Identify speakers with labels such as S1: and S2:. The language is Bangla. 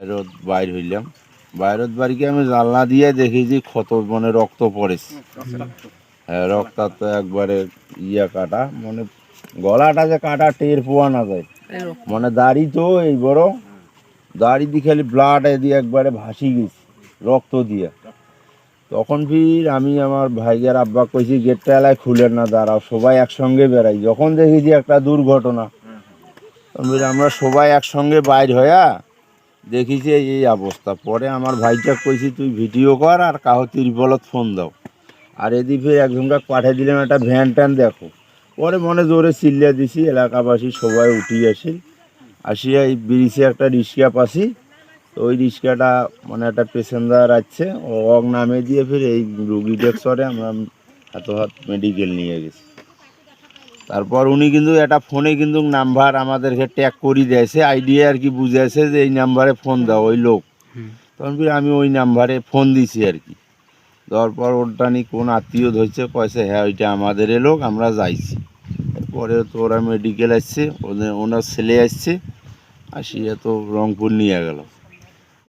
S1: বাইরত বাইর হইলাম। বাইরত বাড়িকে আমি জানলা দিয়ে দেখি যে ক্ষত মানে রক্ত পড়েছে। হ্যাঁ রক্তার তো একবারে ইয়া কাটা মানে গলাটা যে কাটা টের পোয়া না যায়। মানে দাড়ি তো এই বড়, দাড়ি দিয়ে খালি ব্লাড দিয়ে একবারে ভাসি গেছে, রক্ত দিয়ে। তখন ফির আমি আমার ভাইয়ের আব্বা কইছি, গেটটা এলায় খুলেন না, দাঁড়াও, সবাই একসঙ্গে বেড়াই। যখন দেখি যে একটা দুর্ঘটনা আমরা সবাই একসঙ্গে বাইর হইয়া দেখি যে এই অবস্থা। পরে আমার ভাইটা কইছি, তুই ভিডিও কর আর কাহো তিরপলত ফোন দাও। আর এদিকে একজনকে পাঠিয়ে দিলাম, একটা ভ্যান ট্যান দেখো। পরে মনে জোরে চিল্লিয়ে দিছি, এলাকাবাসী সবাই উঠি আসি আসিয়া এই ব্রিজে একটা রিক্সা পাসি। তো ওই রিক্সাটা মানে একটা প্যাসেঞ্জার আছে, ও নামে দিয়ে ফির এই রুগীদের সরে আমরা হাত হাত মেডিকেল নিয়ে গেছি। তারপর উনি কিন্তু একটা ফোনে কিন্তু নাম্বার আমাদেরকে ট্যাগ করে দিয়েছে আইডিয়া আর কি বুঝেছে যে এই নাম্বারে ফোন দাও ওই লোক। তখন ফির আমি ওই নাম্বারে ফোন দিছি আর কি। দেওয়ার পর ওটা নি কোন আত্মীয় ধরছে কয়েছে হ্যাঁ ওইটা আমাদের লোক আমরা যাইছি। পরে তো ওরা মেডিকেল আসছে ওদের ওনার ছেলে আসছে আসিয়া তো রংপুর নিয়ে গেল।